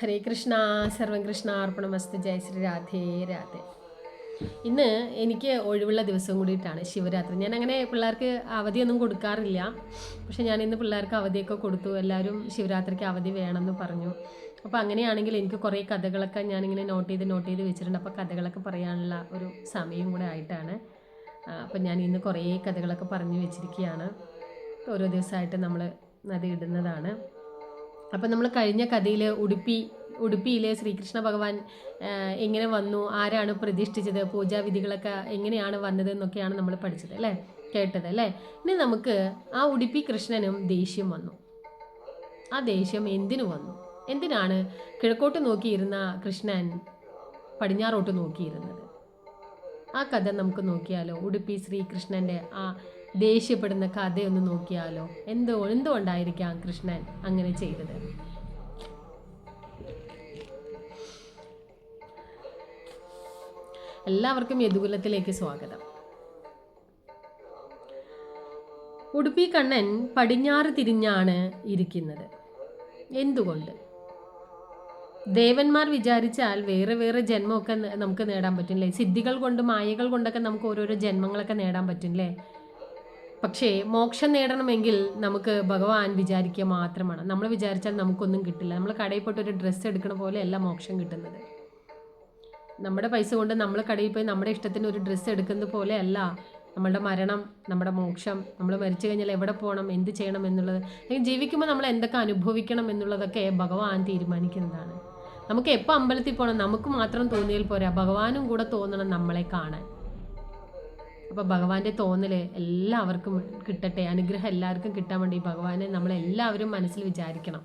ഹരേ കൃഷ്ണ സർവം കൃഷ്ണ അർപ്പണമസ്തു ജയ ശ്രീ രാധേ രാധേ. ഇന്ന് എനിക്ക് ഒഴിവുള്ള ദിവസം കൂടിയിട്ടാണ് ശിവരാത്രി. ഞാൻ അങ്ങനെ പിള്ളേർക്ക് അവധിയൊന്നും കൊടുക്കാറില്ല. പക്ഷെ ഞാൻ ഇന്ന് പിള്ളേർക്ക് അവധിയൊക്കെ കൊടുത്തു. എല്ലാവരും ശിവരാത്രിക്ക് അവധി വേണമെന്ന് പറഞ്ഞു. അപ്പോൾ അങ്ങനെയാണെങ്കിൽ എനിക്ക് കുറേ കഥകളൊക്കെ ഞാനിങ്ങനെ നോട്ട് ചെയ്ത് നോട്ട് ചെയ്ത് വെച്ചിട്ടുണ്ട്. അപ്പോൾ കഥകളൊക്കെ പറയാനുള്ള ഒരു സമയം കൂടെ ആയിട്ടാണ്. അപ്പം ഞാൻ ഇന്ന് കുറേ കഥകളൊക്കെ പറഞ്ഞു വെച്ചിരിക്കുകയാണ്. ഓരോ ദിവസമായിട്ട് നമ്മൾ അത് ഇടുന്നതാണ്. അപ്പം നമ്മൾ കഴിഞ്ഞ കഥയിൽ ഉടുപ്പി ഉടുപ്പിയിലെ ശ്രീകൃഷ്ണ ഭഗവാൻ എങ്ങനെ വന്നു? ആരാണ് പ്രതിഷ്ഠിച്ചത്? പൂജാവിധികളൊക്കെ എങ്ങനെയാണ് വന്നത് എന്നൊക്കെയാണ് നമ്മൾ പഠിച്ചത് അല്ലേ? കേട്ടത് അല്ലേ? ഇനി നമുക്ക് ആ ഉടുപ്പി കൃഷ്ണനും ദേഷ്യം വന്നു. ആ ദേഷ്യം എന്തിനു വന്നു? എന്തിനാണ് കിഴക്കോട്ട് നോക്കിയിരുന്ന കൃഷ്ണൻ പടിഞ്ഞാറോട്ട് നോക്കിയിരുന്നത്? ആ കഥ നമുക്ക് നോക്കിയാലോ? ഉടുപ്പി ശ്രീകൃഷ്ണന്റെ ആ ദേഷ്യപ്പെടുന്ന കഥയൊന്ന് നോക്കിയാലോ? എന്തോ എന്തുകൊണ്ടായിരിക്കാം കൃഷ്ണൻ അങ്ങനെ ചെയ്തത്. എല്ലാവർക്കും യദുകുലത്തിലേക്ക് സ്വാഗതം. ഉടുപ്പി കണ്ണൻ പടിഞ്ഞാറ് തിരിഞ്ഞാണ് ഇരിക്കുന്നത്. എന്തുകൊണ്ട്? ദേവന്മാർ വിചാരിച്ചാൽ വേറെ വേറെ ജന്മമൊക്കെ നമുക്ക് നേടാൻ പറ്റില്ലേ സിദ്ധികൾ കൊണ്ട് മായകൾ കൊണ്ടൊക്കെ നമുക്ക് ഓരോരോ ജന്മങ്ങളൊക്കെ നേടാൻ പറ്റില്ലേ പക്ഷേ മോക്ഷം നേടണമെങ്കിൽ നമുക്ക് ഭഗവാൻ വിചാരിക്കുക മാത്രമാണ്. നമ്മൾ വിചാരിച്ചാൽ നമുക്കൊന്നും കിട്ടില്ല. നമ്മൾ കടയിൽ പോയിട്ട് ഒരു ഡ്രസ്സ് എടുക്കണ പോലെയല്ല മോക്ഷം കിട്ടുന്നത്. നമ്മുടെ പൈസ കൊണ്ട് നമ്മൾ കടയിൽ പോയി നമ്മുടെ ഇഷ്ടത്തിന് ഒരു ഡ്രസ്സ് എടുക്കുന്നത് പോലെയല്ല നമ്മളുടെ മരണം നമ്മുടെ മോക്ഷം. നമ്മൾ മരിച്ചു കഴിഞ്ഞാൽ എവിടെ പോകണം എന്ത് ചെയ്യണം എന്നുള്ളത് അല്ലെങ്കിൽ ജീവിക്കുമ്പോൾ നമ്മൾ എന്തൊക്കെ അനുഭവിക്കണം എന്നുള്ളതൊക്കെ ഭഗവാൻ തീരുമാനിക്കുന്നതാണ്. നമുക്ക് എപ്പോൾ അമ്പലത്തിൽ പോകണം നമുക്ക് മാത്രം തോന്നിയാൽ പോരാ. ഭഗവാനും കൂടെ തോന്നണം നമ്മളെ കാണാൻ. അപ്പോൾ ഭഗവാന്റെ തോന്നൽ എല്ലാവർക്കും കിട്ടട്ടെ അനുഗ്രഹം എല്ലാവർക്കും കിട്ടാൻ വേണ്ടി ഭഗവാനെ നമ്മളെല്ലാവരും മനസ്സിൽ വിചാരിക്കണം.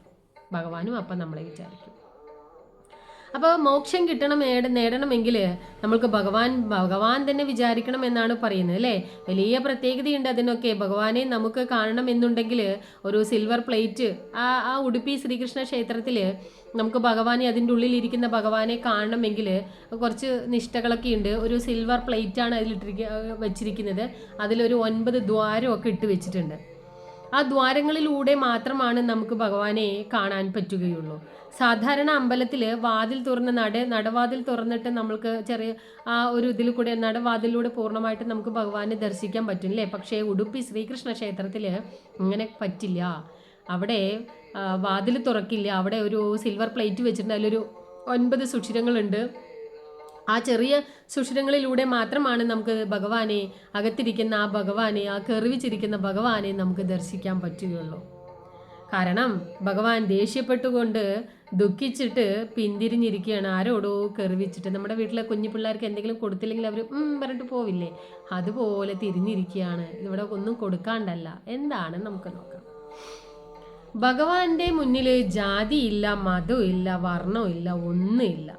ഭഗവാനും അപ്പം നമ്മളെ വിചാരിക്കും. അപ്പോൾ മോക്ഷം കിട്ടണം നേട നേടണമെങ്കിൽ നമ്മൾക്ക് ഭഗവാൻ ഭഗവാൻ തന്നെ വിചാരിക്കണം എന്നാണ് പറയുന്നത് അല്ലേ? വലിയ പ്രത്യേകതയുണ്ട് അതിനൊക്കെ. ഭഗവാനെ നമുക്ക് കാണണം എന്നുണ്ടെങ്കിൽ ഒരു സിൽവർ പ്ലേറ്റ് ആ ആ ഉടുപ്പി ശ്രീകൃഷ്ണ ക്ഷേത്രത്തിൽ നമുക്ക് ഭഗവാനെ അതിന്റെ ഉള്ളിൽ ഇരിക്കുന്ന ഭഗവാനെ കാണണമെങ്കിൽ കുറച്ച് നിഷ്ഠകളൊക്കെ ഉണ്ട്. ഒരു സിൽവർ പ്ലേറ്റാണ് അതിലിട്ടിരിക്ക വെച്ചിരിക്കുന്നത്. അതിലൊരു ഒൻപത് ദ്വാരമൊക്കെ ഇട്ട് വെച്ചിട്ടുണ്ട്. ആ ദ്വാരങ്ങളിലൂടെ മാത്രമാണ് നമുക്ക് ഭഗവാനെ കാണാൻ പറ്റുകയുള്ളൂ. സാധാരണ അമ്പലത്തിൽ വാതിൽ തുറന്ന് നട നടവാതിൽ തുറന്നിട്ട് നമ്മൾക്ക് ചെറിയ ആ ഒരു ഇതിൽ കൂടെ നടവാതിലൂടെ പൂർണമായിട്ട് നമുക്ക് ഭഗവാനെ ദർശിക്കാൻ പറ്റും അല്ലേ പക്ഷേ ഉടുപ്പി ശ്രീകൃഷ്ണ ക്ഷേത്രത്തിൽ ഇങ്ങനെ പറ്റില്ല. അവിടെ വാതിൽ തുറക്കില്ല. അവിടെ ഒരു സിൽവർ പ്ലേറ്റ് വെച്ചിട്ടുണ്ട്. അതിലൊരു ഒൻപത് സുഷിരങ്ങളുണ്ട്. ആ ചെറിയ സുഷിരങ്ങളിലൂടെ മാത്രമാണ് നമുക്ക് ഭഗവാനെ അകത്തിരിക്കുന്ന ആ ഭഗവാനെ ആ കെറിവിച്ചിരിക്കുന്ന ഭഗവാനെ നമുക്ക് ദർശിക്കാൻ പറ്റുകയുള്ളൂ. കാരണം ഭഗവാൻ ദേഷ്യപ്പെട്ടുകൊണ്ട് ദുഃഖിച്ചിട്ട് പിന്തിരിഞ്ഞിരിക്കുകയാണ്. ആരോടോ കെറിവിച്ചിട്ട്. നമ്മുടെ വീട്ടിലെ കുഞ്ഞു പിള്ളേർക്ക് എന്തെങ്കിലും കൊടുത്തില്ലെങ്കിൽ അവർ പറഞ്ഞിട്ട് പോവില്ലേ? അതുപോലെ തിരിഞ്ഞിരിക്കുകയാണ്. ഇവിടെ ഒന്നും കൊടുക്കാണ്ടല്ല. എന്താണ് നമുക്ക് നോക്കാം. ഭഗവാന്റെ മുന്നിൽ ജാതിയില്ല മതമില്ല വർണമില്ല ഒന്നുമില്ല.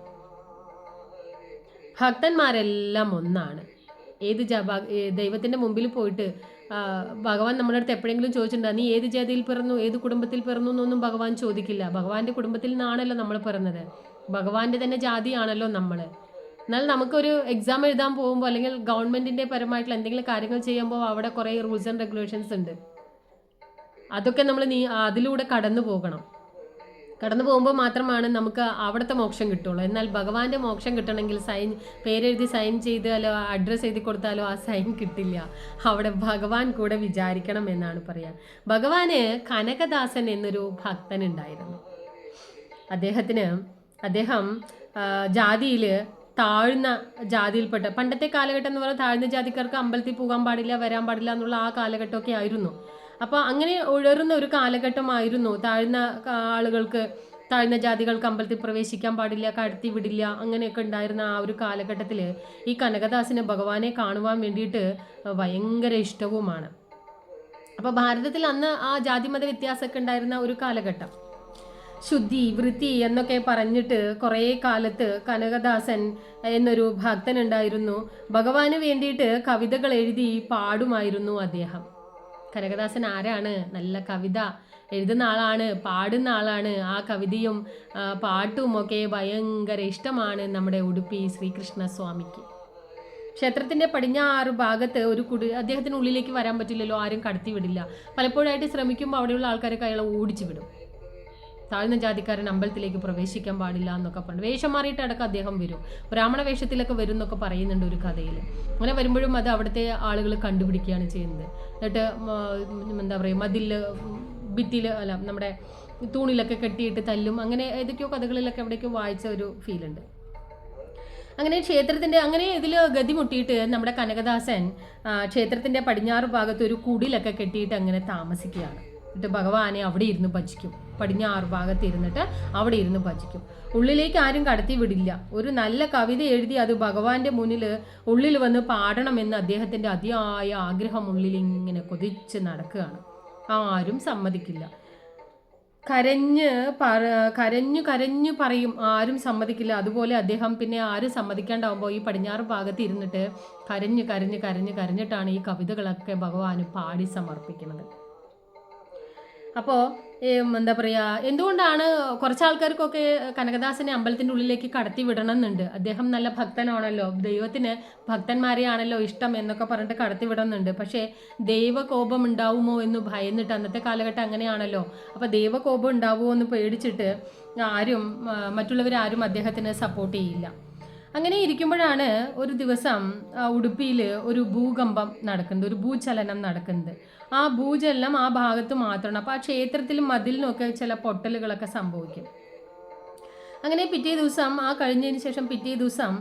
ഭക്തന്മാരെല്ലാം ഒന്നാണ്. ഏത് ജാ ദൈവത്തിന്റെ മുമ്പിൽ പോയിട്ട് ഭഗവാൻ നമ്മുടെ അടുത്ത് എപ്പോഴെങ്കിലും ചോദിച്ചിട്ടുണ്ടോ? നീ ഏത് ജാതിയിൽ പിറന്നു? ഏത് കുടുംബത്തിൽ പിറന്നു? എന്നൊന്നും ഭഗവാൻ ചോദിക്കില്ല. ഭഗവാന്റെ കുടുംബത്തിൽ നിന്നാണല്ലോ നമ്മൾ പിറന്നത്. ഭഗവാന്റെ തന്നെ ജാതിയാണല്ലോ നമ്മൾ. എന്നാൽ നമുക്കൊരു എക്സാം എഴുതാൻ പോകുമ്പോൾ അല്ലെങ്കിൽ ഗവൺമെന്റിന്റെ പരമായിട്ടുള്ള എന്തെങ്കിലും കാര്യങ്ങൾ ചെയ്യുമ്പോൾ അവിടെ കുറേ റൂൾസ് ആൻഡ് റെഗുലേഷൻസ് ഉണ്ട്. അതൊക്കെ നമ്മൾ നീ അതിലൂടെ കടന്നു പോകണം. കടന്നു പോകുമ്പോൾ മാത്രമാണ് നമുക്ക് അവിടുത്തെ മോക്ഷം കിട്ടുള്ളൂ. എന്നാൽ ഭഗവാന്റെ മോക്ഷം കിട്ടണമെങ്കിൽ സൈൻ പേരെഴുതി സൈൻ ചെയ്താലോ അഡ്രസ്സ് എഴുതി കൊടുത്താലോ ആ സൈൻ കിട്ടില്ല. അവിടെ ഭഗവാൻ കൂടെ വിചാരിക്കണം എന്നാണ് പറയാൻ. ഭഗവാന് കനകദാസൻ എന്നൊരു ഭക്തൻ ഉണ്ടായിരുന്നു. അദ്ദേഹത്തിന് അദ്ദേഹം ജാതിയിൽ താഴ്ന്ന ജാതിയിൽപ്പെട്ട പണ്ടത്തെ കാലഘട്ടം എന്ന് പറഞ്ഞാൽ താഴ്ന്ന ജാതിക്കാർക്ക് അമ്പലത്തിൽ പോകാൻ പാടില്ല വരാൻ പാടില്ല എന്നുള്ള ആ കാലഘട്ടമൊക്കെ ആയിരുന്നു. അപ്പോൾ അങ്ങനെ ഉഴറുന്ന ഒരു കാലഘട്ടമായിരുന്നു. താഴ്ന്ന ആളുകൾക്ക് താഴ്ന്ന ജാതികൾക്ക് അമ്പലത്തിൽ പ്രവേശിക്കാൻ പാടില്ല കടത്തി വിടില്ല അങ്ങനെയൊക്കെ ഉണ്ടായിരുന്ന ആ ഒരു കാലഘട്ടത്തിൽ ഈ കനകദാസിന് ഭഗവാനെ കാണുവാൻ വേണ്ടിയിട്ട് ഭയങ്കര ഇഷ്ടവുമാണ്. അപ്പോൾ ഭാരതത്തിൽ അന്ന് ആ ജാതിമത വ്യത്യാസമൊക്കെ ഉണ്ടായിരുന്ന ഒരു കാലഘട്ടം. ശുദ്ധി വൃത്തി എന്നൊക്കെ പറഞ്ഞിട്ട് കുറേ കാലത്ത് കനകദാസൻ എന്നൊരു ഭക്തൻ ഉണ്ടായിരുന്നു. ഭഗവാന് വേണ്ടിയിട്ട് കവിതകൾ എഴുതി പാടുമായിരുന്നു അദ്ദേഹം. കനകദാസൻ ആരാണ്? നല്ല കവിത എഴുതുന്ന ആളാണ് പാടുന്ന ആളാണ്. ആ കവിതയും പാട്ടും ഒക്കെ ഭയങ്കര ഇഷ്ടമാണ് നമ്മുടെ ഉടുപ്പി ശ്രീകൃഷ്ണസ്വാമിക്ക്. ക്ഷേത്രത്തിന്റെ പടിഞ്ഞാറ് ഭാഗത്ത് ഒരു കുടി അദ്ദേഹത്തിന് ഉള്ളിലേക്ക് വരാൻ പറ്റില്ലല്ലോ ആരും കടത്തി വിടില്ല പലപ്പോഴായിട്ട് ശ്രമിക്കുമ്പോൾ അവിടെയുള്ള ആൾക്കാരൊക്കെ അയാളെ ഓടിച്ചു വിടും. താഴ്ന്ന ജാതിക്കാരൻ അമ്പലത്തിലേക്ക് പ്രവേശിക്കാൻ പാടില്ല എന്നൊക്കെ പറഞ്ഞു വേഷം മാറിയിട്ട് അടക്കം അദ്ദേഹം വരും. ബ്രാഹ്മണ വേഷത്തിലൊക്കെ വരും എന്നൊക്കെ പറയുന്നുണ്ട് ഒരു കഥയിൽ അങ്ങനെ വരുമ്പോഴും അത് അവിടുത്തെ ആളുകൾ കണ്ടുപിടിക്കുകയാണ് ചെയ്യുന്നത്. എന്നിട്ട് എന്താ പറയുക മതിൽ ഭിത്തിയിൽ അല്ല നമ്മുടെ തൂണിലൊക്കെ കെട്ടിയിട്ട് തല്ലും അങ്ങനെ ഏതൊക്കെയോ കഥകളിലൊക്കെ എവിടേക്കോ വായിച്ച ഒരു ഫീലുണ്ട്. അങ്ങനെ ക്ഷേത്രത്തിന്റെ അങ്ങനെ ഇതിൽ ഗതിമുട്ടിയിട്ട് നമ്മുടെ കനകദാസൻ ക്ഷേത്രത്തിന്റെ പടിഞ്ഞാറ് ഭാഗത്ത് ഒരു കുടിലൊക്കെ കെട്ടിയിട്ട് അങ്ങനെ താമസിക്കുകയാണ്. എന്നിട്ട് ഭഗവാനെ അവിടെ ഇരുന്ന് ഭജിക്കും. പടിഞ്ഞാറ് ഭാഗത്ത് ഇരുന്നിട്ട് അവിടെ ഇരുന്ന് ഭജിക്കും. ഉള്ളിലേക്ക് ആരും കടത്തി വിടില്ല. ഒരു നല്ല കവിത എഴുതി അത് ഭഗവാന്റെ മുന്നിൽ ഉള്ളിൽ വന്ന് പാടണമെന്ന് അദ്ദേഹത്തിന്റെ അതിയായ ആഗ്രഹം ഉള്ളിൽ ഇങ്ങനെ കൊതിച്ച് നടക്കുകയാണ്. ആരും സമ്മതിക്കില്ല. കരഞ്ഞ് പറ കരഞ്ഞു കരഞ്ഞു പറയും. ആരും സമ്മതിക്കില്ല. അതുപോലെ അദ്ദേഹം പിന്നെ ആരും സമ്മതിക്കാണ്ടാവുമ്പോൾ ഈ പടിഞ്ഞാറ് ഭാഗത്ത് ഇരുന്നിട്ട് കരഞ്ഞ് കരഞ്ഞ് കരഞ്ഞ് കരഞ്ഞിട്ടാണ് ഈ കവിതകളൊക്കെ ഭഗവാന് പാടി സമർപ്പിക്കുന്നത്. അപ്പോൾ എന്താ പറയുക എന്തുകൊണ്ടാണ് കുറച്ച് ആൾക്കാർക്കൊക്കെ കനകദാസനെ അമ്പലത്തിന്റെ ഉള്ളിലേക്ക് കടത്തി വിടണം എന്നുണ്ട് അദ്ദേഹം നല്ല ഭക്തനാണല്ലോ ദൈവത്തിന് ഭക്തന്മാരെയാണല്ലോ ഇഷ്ടം എന്നൊക്കെ പറഞ്ഞിട്ട് കടത്തി വിടുന്നുണ്ട് പക്ഷേ ദൈവകോപം ഉണ്ടാവുമോ എന്ന് ഭയന്നിട്ട് അന്നത്തെ കാലഘട്ടം അങ്ങനെയാണല്ലോ. അപ്പോൾ ദൈവകോപം ഉണ്ടാവുമോ എന്ന് പേടിച്ചിട്ട് ആരും മറ്റുള്ളവരാരും അദ്ദേഹത്തിന് സപ്പോർട്ട് ചെയ്യില്ല. അങ്ങനെ ഇരിക്കുമ്പോഴാണ് ഒരു ദിവസം ഉടുപ്പിയിൽ ഒരു ഭൂകമ്പം നടക്കുന്നത് ഒരു ഭൂചലനം നടക്കുന്നത്. ആ ഭൂചലനം ആ ഭാഗത്ത് മാത്രമാണ്. അപ്പോൾ ആ ക്ഷേത്രത്തിൽ മതിലിനൊക്കെ ചില പൊട്ടലുകളൊക്കെ സംഭവിക്കും. അങ്ങനെ പിറ്റേ ദിവസം ആ കഴിഞ്ഞതിന് ശേഷം പിറ്റേ ദിവസം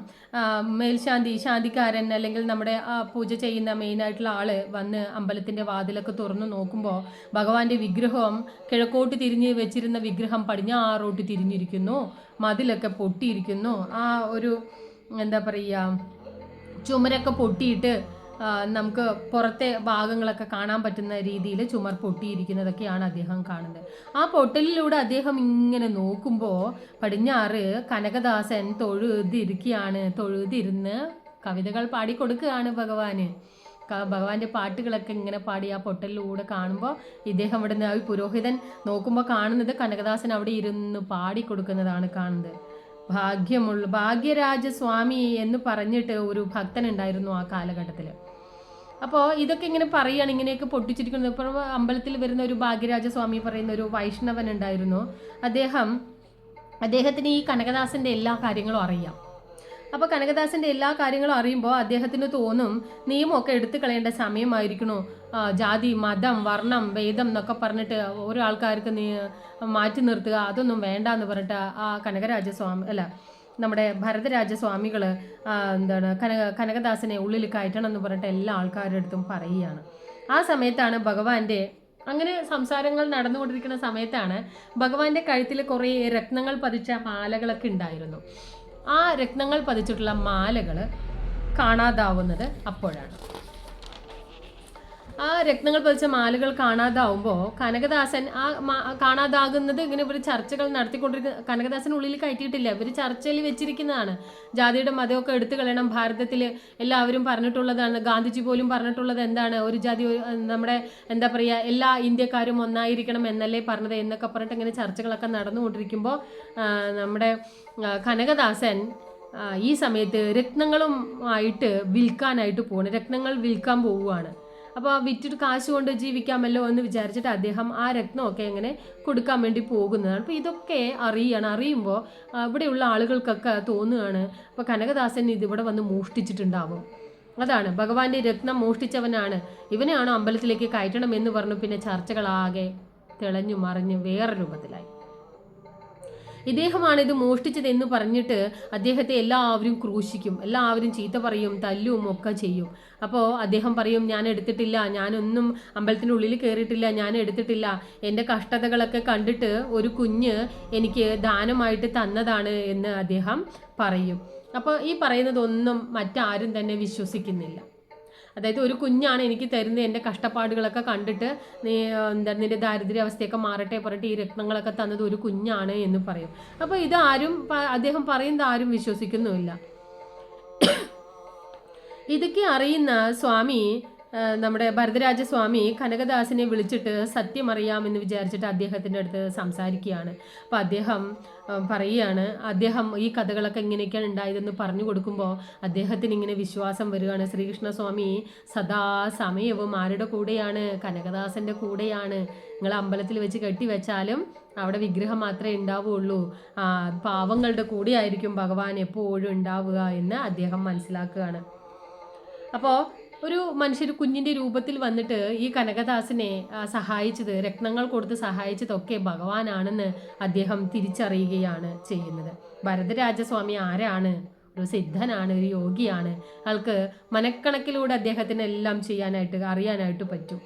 മേൽശാന്തി ശാന്തിക്കാരൻ അല്ലെങ്കിൽ നമ്മുടെ ആ പൂജ ചെയ്യുന്ന മെയിനായിട്ടുള്ള ആൾ വന്ന് അമ്പലത്തിന്റെ വാതിലൊക്കെ തുറന്നു നോക്കുമ്പോൾ ഭഗവാന്റെ വിഗ്രഹം കിഴക്കോട്ട് തിരിഞ്ഞ് വെച്ചിരുന്ന വിഗ്രഹം പടിഞ്ഞാറോട്ട് തിരിഞ്ഞിരിക്കുന്നു. മതിലൊക്കെ പൊട്ടിയിരിക്കുന്നു. ആ ഒരു എന്താ പറയുക ചുമരൊക്കെ പൊട്ടിയിട്ട് നമുക്ക് പുറത്തെ ഭാഗങ്ങളൊക്കെ കാണാൻ പറ്റുന്ന രീതിയിൽ ചുമർ പൊട്ടിയിരിക്കുന്നതൊക്കെയാണ് അദ്ദേഹം കാണുന്നത്. ആ പൊട്ടലിലൂടെ അദ്ദേഹം ഇങ്ങനെ നോക്കുമ്പോൾ പടിഞ്ഞാറ് കനകദാസൻ തൊഴുതിരിക്കുകയാണ് തൊഴുതിരുന്ന് കവിതകൾ പാടിക്കൊടുക്കുകയാണ് ഭഗവാന്. ഭഗവാന്റെ പാട്ടുകളൊക്കെ ഇങ്ങനെ പാടി ആ പൊട്ടലിലൂടെ കാണുമ്പോൾ ഇദ്ദേഹം അവിടെ നിന്ന് പുരോഹിതൻ നോക്കുമ്പോൾ കാണുന്നത് കനകദാസൻ അവിടെ ഇരുന്ന് പാടിക്കൊടുക്കുന്നതാണ് കാണുന്നത്. ഭാഗ്യമുള്ള ഭാഗ്യരാജസ്വാമി എന്ന് പറഞ്ഞിട്ട് ഒരു ഭക്തൻ ഉണ്ടായിരുന്നു ആ കാലഘട്ടത്തിൽ അപ്പോൾ ഇതൊക്കെ ഇങ്ങനെ പറയുകയാണ് ഇങ്ങനെയൊക്കെ പൊട്ടിച്ചിരിക്കുന്നത്. ഇപ്പോൾ അമ്പലത്തിൽ വരുന്ന ഒരു ഭാഗ്യരാജസ്വാമി പറയുന്ന ഒരു വൈഷ്ണവൻ ഉണ്ടായിരുന്നു. അദ്ദേഹം അദ്ദേഹത്തിന് ഈ കനകദാസിന്റെ എല്ലാ കാര്യങ്ങളും അറിയാം. അപ്പോൾ കനകദാസന്റെ എല്ലാ കാര്യങ്ങളും അറിയുമ്പോൾ അദ്ദേഹത്തിന് തോന്നും നിയമമൊക്കെ എടുത്തു കളയേണ്ട സമയമായിരിക്കണു ജാതി മതം വർണം വേദം എന്നൊക്കെ പറഞ്ഞിട്ട് ഓരോ ആൾക്കാർക്ക് നീ മാറ്റി നിർത്തുക. അതൊന്നും വേണ്ട എന്ന് പറഞ്ഞിട്ട് ആ കനകരാജസ്വാമി അല്ല നമ്മുടെ ഭരതരാജസ്വാമികൾ എന്താണ് കനക കനകദാസനെ ഉള്ളിൽ കയറ്റണം എന്ന് പറഞ്ഞിട്ട് എല്ലാ ആൾക്കാരുടെ അടുത്തും പറയുകയാണ്. ആ സമയത്താണ് ഭഗവാന്റെ അങ്ങനെ സംസാരങ്ങൾ നടന്നുകൊണ്ടിരിക്കുന്ന സമയത്താണ് ഭഗവാന്റെ കഴുത്തിൽ കുറേ രത്നങ്ങൾ പതിച്ച മാലകളൊക്കെ ഉണ്ടായിരുന്നു. ആ രത്നങ്ങൾ പതിച്ചിട്ടുള്ള മാലകൾ കാണാതാവുന്നത് അപ്പോഴാണ്. ആ രത്നങ്ങൾ പതിച്ച മാലകൾ കാണാതാവുമ്പോൾ കനകദാസൻ ആ കാണാതാകുന്നത് ഇങ്ങനെ ഇവർ ചർച്ചകൾ നടത്തിക്കൊണ്ടിരിക്കുന്ന കനകദാസൻ ഉള്ളിൽ കയറ്റിയിട്ടില്ല. ഇവർ ചർച്ചയിൽ വെച്ചിരിക്കുന്നതാണ്. ജാതിയുടെ മതമൊക്കെ എടുത്തു കളയണം. ഭാരതത്തിൽ എല്ലാവരും പറഞ്ഞിട്ടുള്ളതാണ്. ഗാന്ധിജി പോലും പറഞ്ഞിട്ടുള്ളത് എന്താണ്? ഒരു ജാതി നമ്മുടെ എന്താ പറയുക എല്ലാ ഇന്ത്യക്കാരും ഒന്നായിരിക്കണം എന്നല്ലേ പറഞ്ഞത് എന്നൊക്കെ പറഞ്ഞിട്ട് ഇങ്ങനെ ചർച്ചകളൊക്കെ നടന്നുകൊണ്ടിരിക്കുമ്പോൾ നമ്മുടെ കനകദാസൻ ഈ സമയത്ത് രത്നങ്ങളും ആയിട്ട് വിൽക്കാനായിട്ട് പോവാണ്. രത്നങ്ങൾ വിൽക്കാൻ പോവുകയാണ് അപ്പോൾ വിറ്റിട്ട് കാശ് കൊണ്ട് ജീവിക്കാമല്ലോ എന്ന് വിചാരിച്ചിട്ട് അദ്ദേഹം ആ രത്നമൊക്കെ എങ്ങനെ കൊടുക്കാൻ വേണ്ടി പോകുന്നതാണ്. അപ്പോൾ ഇതൊക്കെ അറിയണം അറിയുമ്പോൾ ഇവിടെയുള്ള ആളുകൾക്കൊക്കെ തോന്നുകയാണ് അപ്പോൾ കനകദാസൻ ഇതിവിടെ വന്ന് മോഷ്ടിച്ചിട്ടുണ്ടാവും. അതാണ് ഭഗവാന്റെ രത്നം മോഷ്ടിച്ചവനാണ്. ഇവനെയാണോ അമ്പലത്തിലേക്ക് കയറ്റണം എന്ന് പറഞ്ഞു പിന്നെ ചർച്ചകളാകെ തെളഞ്ഞു മറിഞ്ഞ് വേറെ രൂപത്തിലായി. ഇദ്ദേഹമാണ് ഇത് മോഷ്ടിച്ചത് എന്ന് പറഞ്ഞിട്ട് അദ്ദേഹത്തെ എല്ലാവരും ക്രൂശിക്കും. എല്ലാവരും ചീത്ത പറയും തല്ലും ഒക്കെ ചെയ്യും. അപ്പോൾ അദ്ദേഹം പറയും ഞാൻ എടുത്തിട്ടില്ല ഞാനൊന്നും അമ്പലത്തിന്റെ ഉള്ളിൽ കയറിയിട്ടില്ല ഞാൻ എടുത്തിട്ടില്ല. എന്റെ കഷ്ടതകളൊക്കെ കണ്ടിട്ട് ഒരു കുഞ്ഞ് എനിക്ക് ദാനമായിട്ട് തന്നതാണ് എന്ന് അദ്ദേഹം പറയും. അപ്പോൾ ഈ പറയുന്നതൊന്നും മറ്റാരും തന്നെ വിശ്വസിക്കുന്നില്ല. അതായത് ഒരു കുഞ്ഞാണ് എനിക്ക് തരുന്നത് എന്റെ കഷ്ടപ്പാടുകളൊക്കെ കണ്ടിട്ട് നീ എന്താ നിന്റെ ദാരിദ്ര്യാവസ്ഥയൊക്കെ മാറട്ടെ പറഞ്ഞിട്ട് ഈ രത്നങ്ങളൊക്കെ തന്നത് ഒരു കുഞ്ഞാണ് എന്ന് പറയും. അപ്പോൾ ഇതാരും ആരും അദ്ദേഹം പറയുന്നത് ആരും വിശ്വസിക്കുന്നുമില്ല. ഇതൊക്കെ അറിയുന്ന സ്വാമി നമ്മുടെ ഭരതരാജസ്വാമി കനകദാസിനെ വിളിച്ചിട്ട് സത്യമറിയാമെന്ന് വിചാരിച്ചിട്ട് അദ്ദേഹത്തിന്റെ അടുത്ത് സംസാരിക്കുകയാണ്. അപ്പോൾ അദ്ദേഹം പറയുകയാണ് അദ്ദേഹം ഈ കഥകളൊക്കെ ഇങ്ങനെയൊക്കെയാണ് ഉണ്ടായതെന്ന് പറഞ്ഞു കൊടുക്കുമ്പോൾ അദ്ദേഹത്തിന് ഇങ്ങനെ വിശ്വാസം വരികയാണ്. ശ്രീകൃഷ്ണസ്വാമി സദാ സമയവും ആരുടെ കൂടെയാണ്? കനകദാസന്റെ കൂടെയാണ്. നിങ്ങൾ അമ്പലത്തിൽ വെച്ച് കെട്ടിവെച്ചാലും അവിടെ വിഗ്രഹം മാത്രമേ ഉണ്ടാവുകയുള്ളൂ. പാവങ്ങളുടെ കൂടെയായിരിക്കും ഭഗവാൻ എപ്പോഴും ഉണ്ടാവുക എന്ന് അദ്ദേഹം മനസ്സിലാക്കുകയാണ്. അപ്പോൾ ഒരു മനുഷ്യർ കുഞ്ഞിന്റെ രൂപത്തിൽ വന്നിട്ട് ഈ കനകദാസിനെ സഹായിച്ചത് രത്നങ്ങൾ കൊടുത്ത് സഹായിച്ചതൊക്കെ ഭഗവാനാണെന്ന് അദ്ദേഹം തിരിച്ചറിയുകയാണ് ചെയ്യുന്നത്. ഭരതരാജസ്വാമി ആരാണ്? ഒരു സിദ്ധനാണ് ഒരു യോഗിയാണ്. ആൾക്ക് മനക്കണക്കിലൂടെ അദ്ദേഹത്തിന് എല്ലാം ചെയ്യാനായിട്ട് അറിയാനായിട്ട് പറ്റും.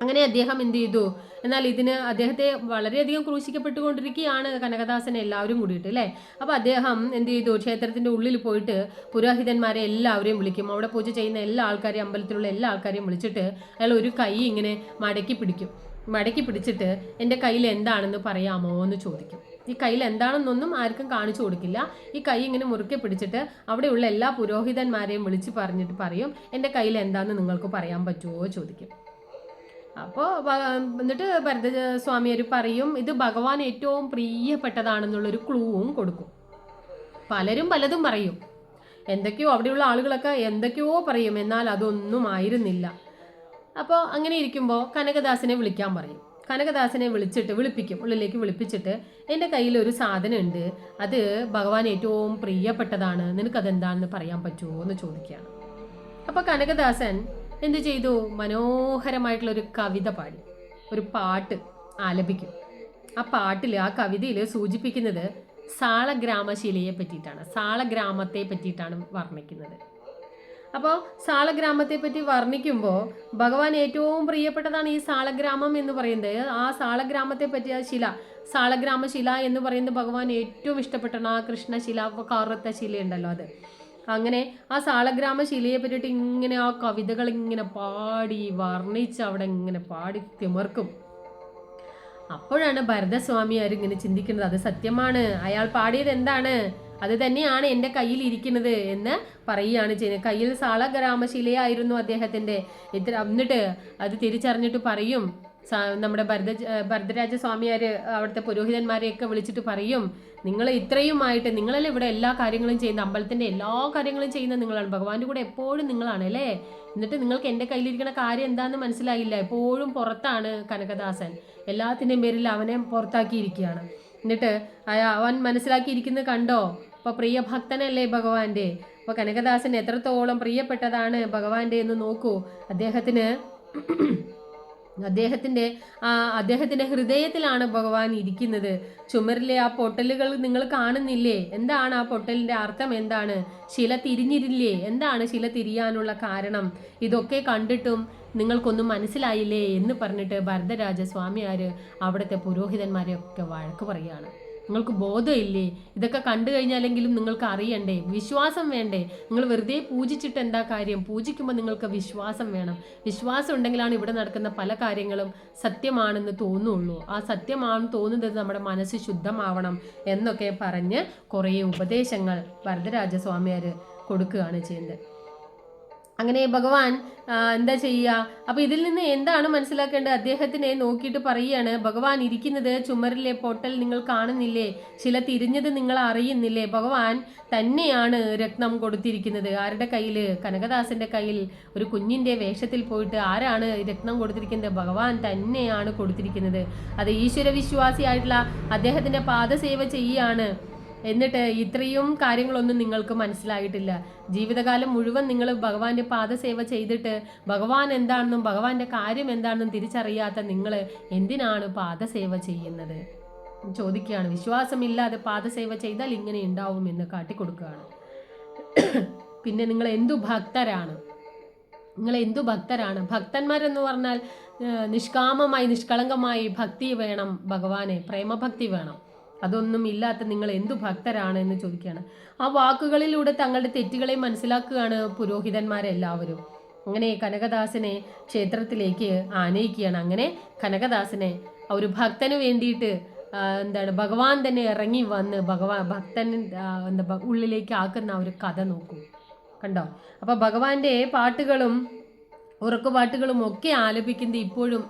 അങ്ങനെ അദ്ദേഹം എന്ത് ചെയ്തു? എന്നാൽ ഇതിന് അദ്ദേഹത്തെ വളരെയധികം ക്രൂശിക്കപ്പെട്ടുകൊണ്ടിരിക്കുകയാണ് കനകദാസനെ എല്ലാവരും കൂടിയിട്ട് അല്ലേ? അപ്പോൾ അദ്ദേഹം എന്ത് ചെയ്തു? ക്ഷേത്രത്തിന്റെ ഉള്ളിൽ പോയിട്ട് പുരോഹിതന്മാരെ എല്ലാവരെയും വിളിക്കും. അവിടെ പൂജ ചെയ്യുന്ന എല്ലാ ആൾക്കാരെയും അമ്പലത്തിലുള്ള എല്ലാ ആൾക്കാരെയും വിളിച്ചിട്ട് അയാൾ ഒരു കൈ ഇങ്ങനെ മടക്കി പിടിക്കും. മടക്കി പിടിച്ചിട്ട് എന്റെ കയ്യിൽ എന്താണെന്ന് പറയാമോ? എന്ന് ചോദിക്കും. ഈ കയ്യിൽ എന്താണെന്നൊന്നും ആർക്കും കാണിച്ചു കൊടുക്കില്ല. ഈ കൈ ഇങ്ങനെ മുറുക്കി പിടിച്ചിട്ട് അവിടെയുള്ള എല്ലാ പുരോഹിതന്മാരെയും വിളിച്ച് പറഞ്ഞിട്ട് പറയും എന്റെ കയ്യിൽ എന്താണെന്ന് നിങ്ങൾക്ക് പറയാൻ പറ്റുമോ? ചോദിക്കും. അപ്പോൾ എന്നിട്ട് ഭരതസ്വാമിയർ പറയും ഇത് ഭഗവാൻ ഏറ്റവും പ്രിയപ്പെട്ടതാണെന്നുള്ളൊരു ക്ലൂവും കൊടുക്കും. പലരും പലതും പറയും. എന്തൊക്കെയോ അവിടെയുള്ള ആളുകളൊക്കെ എന്തൊക്കെയോ പറയും എന്നാൽ അതൊന്നും ആയിരുന്നില്ല. അപ്പോൾ അങ്ങനെ ഇരിക്കുമ്പോൾ കനകദാസിനെ വിളിക്കാൻ പറയും. കനകദാസിനെ വിളിച്ചിട്ട് വിളിപ്പിക്കും ഉള്ളിലേക്ക് വിളിപ്പിച്ചിട്ട് എന്റെ കയ്യിൽ ഒരു സാധനം ഉണ്ട് അത് ഭഗവാൻ ഏറ്റവും പ്രിയപ്പെട്ടതാണ്. നിനക്കതെന്താണെന്ന് പറയാൻ പറ്റുമോ? എന്ന് ചോദിക്കുകയാണ്. അപ്പോൾ കനകദാസൻ എന്ത് ചെയ്തു? മനോഹരമായിട്ടുള്ള ഒരു കവിത പാടി. ഒരു പാട്ട് ആലപിക്കും. ആ പാട്ടിൽ ആ കവിതയിൽ സൂചിപ്പിക്കുന്നത് സാളഗ്രാമശിലയെ പറ്റിയിട്ടാണ്. സാളഗ്രാമത്തെ പറ്റിയിട്ടാണ് വർണിക്കുന്നത്. അപ്പോൾ സാളഗ്രാമത്തെ പറ്റി വർണിക്കുമ്പോൾ ഭഗവാൻ ഏറ്റവും പ്രിയപ്പെട്ടതാണ് ഈ സാളഗ്രാമം എന്ന് പറയുന്നത്. ആ സാളഗ്രാമത്തെ പറ്റിയ ശില സാളഗ്രാമശില എന്ന് പറയുന്നത് ഭഗവാൻ ഏറ്റവും ഇഷ്ടപ്പെട്ടാണ് ആ കൃഷ്ണശില കാർത്ത ശില ഉണ്ടല്ലോ അത്. അങ്ങനെ ആ സാളഗ്രാമ ശിലയെ പറ്റിയിട്ട് ഇങ്ങനെ ആ കവിതകൾ ഇങ്ങനെ പാടി വർണിച്ച് അവിടെ ഇങ്ങനെ പാടി തിമർക്കും. അപ്പോഴാണ് ഭരതസ്വാമി ഇങ്ങനെ ചിന്തിക്കുന്നത് അത് സത്യമാണ്. അയാൾ പാടിയത് എന്താണ്? അത് തന്നെയാണ് എന്റെ കയ്യിൽ ഇരിക്കുന്നത് എന്ന് പറയുകയാണ് ചെയ്യുന്നത്. കയ്യിൽ സാളഗ്രാമശിലയായിരുന്നു അദ്ദേഹത്തിന്റെ. ഇത്ര എന്നിട്ട് അത് തിരിച്ചറിഞ്ഞിട്ട് പറയും നമ്മുടെ ഭരത ഭരതരാജ സ്വാമിയാർ അവിടുത്തെ പുരോഹിതന്മാരെയൊക്കെ വിളിച്ചിട്ട് പറയും നിങ്ങൾ ഇത്രയുമായിട്ട് നിങ്ങളല്ലേ ഇവിടെ എല്ലാ കാര്യങ്ങളും ചെയ്യുന്ന അമ്പലത്തിന്റെ എല്ലാ കാര്യങ്ങളും ചെയ്യുന്ന നിങ്ങളാണ്. ഭഗവാന്റെ കൂടെ എപ്പോഴും നിങ്ങളാണ് അല്ലേ? എന്നിട്ട് നിങ്ങൾക്ക് എന്റെ കയ്യിലിരിക്കുന്ന കാര്യം എന്താണെന്ന് മനസ്സിലായില്ല. എപ്പോഴും പുറത്താണ് കനകദാസൻ. എല്ലാത്തിന്റെയും പേരിൽ അവനെ പുറത്താക്കിയിരിക്കുകയാണ്. എന്നിട്ട് അവൻ മനസ്സിലാക്കിയിരിക്കുന്നത് കണ്ടോ? അപ്പോൾ പ്രിയ ഭക്തനല്ലേ ഭഗവാന്റെ? അപ്പോൾ കനകദാസൻ എത്രത്തോളം പ്രിയപ്പെട്ടതാണ് ഭഗവാന്റെ എന്ന് നോക്കൂ. അദ്ദേഹത്തിന് അദ്ദേഹത്തിന്റെ അദ്ദേഹത്തിന്റെ ഹൃദയത്തിലാണ് ഭഗവാൻ ഇരിക്കുന്നത്. ചുമരിലെ ആ പൊട്ടലുകൾ നിങ്ങൾ കാണുന്നില്ലേ? എന്താണ് ആ പൊട്ടലിന്റെ അർത്ഥം? എന്താണ്? ശില തിരിഞ്ഞിരില്ലേ? എന്താണ് ശില തിരിയാനുള്ള കാരണം? ഇതൊക്കെ കണ്ടിട്ടും നിങ്ങൾക്കൊന്നും മനസ്സിലായില്ലേ എന്ന് പറഞ്ഞിട്ട് ഭരതരാജ സ്വാമിയാർ അവിടുത്തെ പുരോഹിതന്മാരെയൊക്കെ വഴക്ക് പറയുകയാണ്. നിങ്ങൾക്ക് ബോധമില്ലേ? ഇതൊക്കെ കണ്ടു കഴിഞ്ഞാലെങ്കിലും നിങ്ങൾക്ക് അറിയണ്ടേ? വിശ്വാസം വേണ്ടേ? നിങ്ങൾ വെറുതെ പൂജിച്ചിട്ട് എന്താ കാര്യം? പൂജിക്കുമ്പോൾ നിങ്ങൾക്ക് വിശ്വാസം വേണം. വിശ്വാസം ഉണ്ടെങ്കിലാണ് ഇവിടെ നടക്കുന്ന പല കാര്യങ്ങളും സത്യമാണെന്ന് തോന്നുള്ളൂ. ആ സത്യമാണെന്ന് തോന്നുന്നത് നമ്മുടെ മനസ്സ് ശുദ്ധമാവണം എന്നൊക്കെ പറഞ്ഞ് കുറേ ഉപദേശങ്ങൾ ഭരതരാജസ്വാമിയാർ കൊടുക്കുകയാണ് ചെയ്യുന്നത് അങ്ങനെ ഭഗവാൻ എന്താ ചെയ്യുക? അപ്പോൾ ഇതിൽ നിന്ന് എന്താണ് മനസ്സിലാക്കേണ്ടത്? അദ്ദേഹത്തിനെ നോക്കിയിട്ട് പറയുകയാണ് ഭഗവാൻ ഇരിക്കുന്നത് ചുമരിലെ പൊട്ടൽ നിങ്ങൾ കാണുന്നില്ലേ? ചില തിരിഞ്ഞത് നിങ്ങൾ അറിയുന്നില്ലേ? ഭഗവാൻ തന്നെയാണ് രത്നം കൊടുത്തിരിക്കുന്നത്. ആരുടെ കയ്യിൽ? കനകദാസിന്റെ കയ്യിൽ. ഒരു കുഞ്ഞിന്റെ വേഷത്തിൽ പോയിട്ട് ആരാണ് രത്നം കൊടുത്തിരിക്കുന്നത്? ഭഗവാൻ തന്നെയാണ് കൊടുത്തിരിക്കുന്നത്. അത് ഈശ്വര വിശ്വാസിയായിട്ടുള്ള അദ്ദേഹത്തിന്റെ പാദസേവ ചെയ്യുകയാണ്. എന്നിട്ട് ഇത്രയും കാര്യങ്ങളൊന്നും നിങ്ങൾക്ക് മനസ്സിലായിട്ടില്ല. ജീവിതകാലം മുഴുവൻ നിങ്ങൾ ഭഗവാന്റെ പാദസേവ ചെയ്തിട്ട് ഭഗവാൻ എന്താണെന്നും ഭഗവാന്റെ കാര്യം എന്താണെന്നും തിരിച്ചറിയാത്ത നിങ്ങൾ എന്തിനാണ് പാദസേവ ചെയ്യുന്നത്? ചോദിക്കുകയാണ്. വിശ്വാസമില്ലാതെ പാദസേവ ചെയ്താൽ ഇങ്ങനെ ഉണ്ടാവും എന്ന് കാട്ടിക്കൊടുക്കുകയാണ്. പിന്നെ നിങ്ങൾ എന്തു ഭക്തരാണ്? നിങ്ങൾ എന്തു ഭക്തരാണ്? ഭക്തന്മാരെന്ന് പറഞ്ഞാൽ നിഷ്കാമമായി നിഷ്കളങ്കമായി ഭക്തി വേണം ഭഗവാനെ. പ്രേമഭക്തി വേണം. അതൊന്നും ഇല്ലാത്ത നിങ്ങൾ എന്തു ഭക്തരാണ് എന്ന് ചോദിക്കുകയാണ്. ആ വാക്കുകളിലൂടെ തങ്ങളുടെ തെറ്റുകളെ മനസ്സിലാക്കുകയാണ് പുരോഹിതന്മാരെല്ലാവരും. അങ്ങനെ കനകദാസനെ ക്ഷേത്രത്തിലേക്ക് ആനയിക്കുകയാണ്. അങ്ങനെ കനകദാസനെ ഒരു ഭക്തന് വേണ്ടിയിട്ട് എന്താണ് ഭഗവാൻ തന്നെ ഇറങ്ങി വന്ന് ഭഗവാൻ ഭക്തൻ എന്താ ഉള്ളിലേക്ക് ആക്കുന്ന ഒരു കഥ നോക്കൂ. കണ്ടോ? അപ്പോൾ ഭഗവാന്റെ പാട്ടുകളും ഉറക്കുപാട്ടുകളും ഒക്കെ ആലപിക്കുന്നത് ഇപ്പോഴും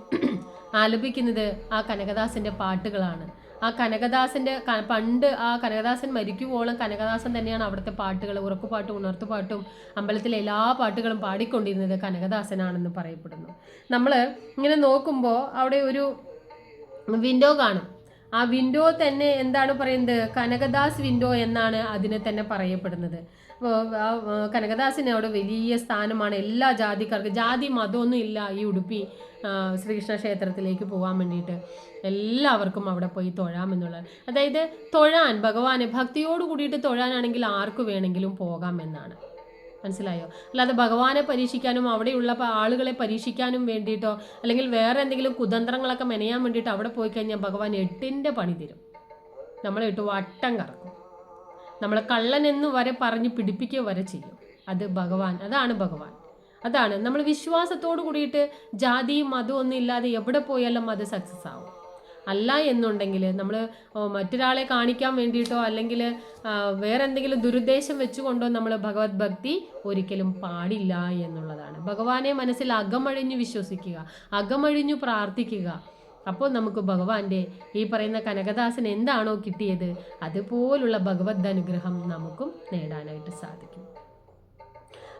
ആലപിക്കുന്നത് ആ കനകദാസന്റെ പാട്ടുകളാണ്. ആ കനകദാസന്റെ പണ്ട് ആ കനകദാസൻ മരിക്കുവോളം കനകദാസൻ തന്നെയാണ് അവിടുത്തെ പാട്ടുകൾ ഉറക്കുപാട്ടും ഉണർത്തുപാട്ടും അമ്പലത്തിലെ എല്ലാ പാട്ടുകളും പാടിക്കൊണ്ടിരുന്നത് കനകദാസനാണെന്ന് പറയപ്പെടുന്നു. നമ്മൾ ഇങ്ങനെ നോക്കുമ്പോൾ അവിടെ ഒരു വിൻഡോ കാണും. ആ വിൻഡോ തന്നെ എന്താണ് പറയുന്നത്? കനകദാസ് വിൻഡോ എന്നാണ് അതിനെ തന്നെ പറയപ്പെടുന്നത്. അപ്പോൾ ആ, ആ, കനകദാസിന് അവിടെ വലിയ സ്ഥാനമാണ് എല്ലാ ജാതിക്കാർക്കും. ജാതി മതമൊന്നും ഇല്ല ഈ ഉടുപ്പി ശ്രീകൃഷ്ണ ക്ഷേത്രത്തിലേക്ക് പോകാൻ വേണ്ടിയിട്ട്. എല്ലാവർക്കും അവിടെ പോയി തൊഴാമെന്നുള്ളത് അതായത് തൊഴാൻ ഭഗവാനെ ഭക്തിയോട് കൂടിയിട്ട് തൊഴാനാണെങ്കിൽ ആർക്ക് വേണമെങ്കിലും പോകാമെന്നാണ് മനസ്സിലായോ? അല്ലാതെ ഭഗവാനെ പരീക്ഷിക്കാനും അവിടെയുള്ള ആളുകളെ പരീക്ഷിക്കാനും വേണ്ടിയിട്ടോ അല്ലെങ്കിൽ വേറെ എന്തെങ്കിലും കുതന്ത്രങ്ങളൊക്കെ മെനയാൻ വേണ്ടിയിട്ട് അവിടെ പോയി കഴിഞ്ഞാൽ ഭഗവാൻ എട്ടിന്റെ പണി തരും. നമ്മളെ ഇട്ട് വട്ടം കറക്കും. നമ്മളെ കള്ളൻ എന്ന് വരെ പറഞ്ഞ് പിടിപ്പിക്കുക വരെ ചെയ്യും. അത് ഭഗവാൻ അതാണ് ഭഗവാൻ. അതാണ്. നമ്മൾ വിശ്വാസത്തോട് കൂടിയിട്ട് ജാതിയും മതവും ഒന്നും ഇല്ലാതെ എവിടെ പോയാലും അത് സക്സസ് ആവും. അല്ല എന്നുണ്ടെങ്കിൽ നമ്മൾ മറ്റൊരാളെ കാണിക്കാൻ വേണ്ടിയിട്ടോ അല്ലെങ്കിൽ വേറെ എന്തെങ്കിലും ദുരുദ്ദേശം വെച്ചുകൊണ്ടോ നമ്മൾ ഭഗവത് ഭക്തി ഒരിക്കലും പാടില്ല എന്നുള്ളതാണ്. ഭഗവാനെ മനസ്സിൽ അകമഴിഞ്ഞു വിശ്വസിക്കുക അകമഴിഞ്ഞു പ്രാർത്ഥിക്കുക. അപ്പോൾ നമുക്ക് ഭഗവാന്റെ ഈ പറയുന്ന കനകദാസൻ എന്താണോ കിട്ടിയത് അതുപോലുള്ള ഭഗവത് അനുഗ്രഹം നമുക്കും നേടാനായിട്ട് സാധിക്കും.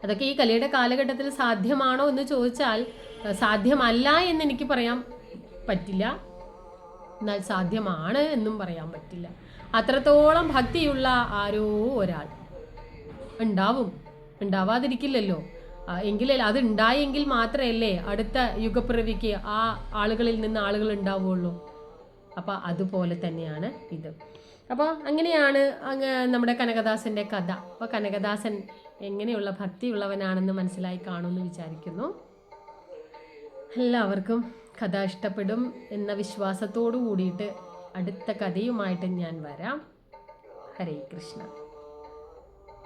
അതൊക്കെ ഈ കലയുടെ കാലഘട്ടത്തിൽ സാധ്യമാണോ എന്ന് ചോദിച്ചാൽ സാധ്യമല്ല എന്ന് എനിക്ക് പറയാൻ പറ്റില്ല. എന്നാൽ സാധ്യമാണ് എന്നും പറയാൻ പറ്റില്ല. അത്രത്തോളം ഭക്തിയുള്ള ആരോ ഒരാൾ. ഉണ്ടാവും. ഉണ്ടാവാതിരിക്കില്ലല്ലോ. എങ്കിലേ അത് ഉണ്ടായെങ്കിൽ മാത്രമല്ലേ അടുത്ത യുഗപ്പിറവിക്ക് ആ ആളുകളിൽ നിന്ന് ആളുകൾ ഉണ്ടാവുള്ളൂ. അപ്പോൾ അതുപോലെ തന്നെയാണ് ഇത്. അപ്പോൾ അങ്ങനെയാണ് അങ്ങ് നമ്മുടെ കനകദാസന്റെ കഥ. അപ്പോൾ കനകദാസൻ എങ്ങനെയുള്ള ഭക്തിയുള്ളവനാണെന്ന് മനസ്സിലായി കാണുമെന്ന് വിചാരിക്കുന്നു. എല്ലാവർക്കും കഥ ഇഷ്ടപ്പെടും എന്ന വിശ്വാസത്തോടു കൂടിയിട്ട് അടുത്ത കഥയുമായിട്ട് ഞാൻ വരാം. ഹരേ കൃഷ്ണ.